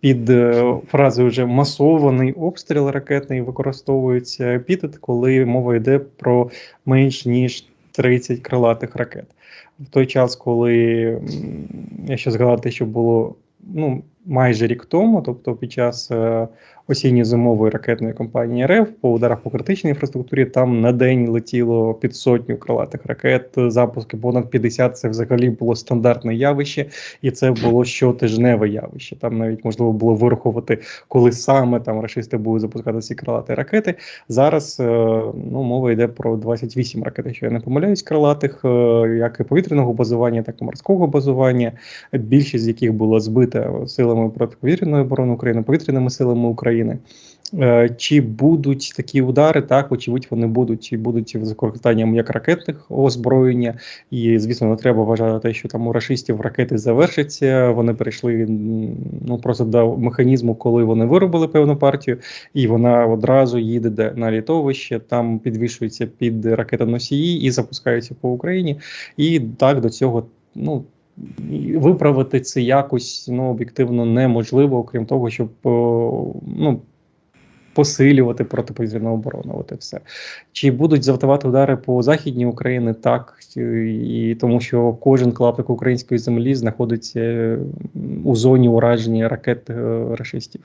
під е, фразою вже масований обстріл ракетний використовується епітет, коли мова йде про менш ніж 30 крилатих ракет. В той час, коли, я ще згадати, що було ну, майже рік тому, тобто під час е, осінньо-зимової ракетної кампанії РФ по ударах по критичній інфраструктурі, там на день летіло під сотню крилатих ракет. Запуски понад 50 це взагалі було стандартне явище, і це було щотижневе явище. Там навіть можливо було вирахувати, коли саме там рашисти будуть запускати ці крилаті ракети. Зараз е, ну, мова йде про 28 ракет, якщо я не помиляюсь, крилатих, е, як і повітряного базування, так і морського базування. Більшість з яких була збита силами протиповітряної оборони України, повітряними силами України. Е, Чи будуть такі удари? Так, очевидь, вони будуть чи будуть з використанням як ракетних озброєння, і звісно, не треба вважати те, що там у рашистів ракети завершаться. Вони перейшли ну просто до механізму, коли вони виробили певну партію, і вона одразу їде на літовище, там підвішується під ракетоносії і запускається по Україні. І так до цього ну. Виправити це якось ну об'єктивно неможливо, окрім того, щоб ну посилювати протиповітряну оборону. От і все. Чи будуть завдавати удари по західній Україні? Так і тому, що кожен клаптик української землі знаходиться у зоні ураження ракет е, рашистів.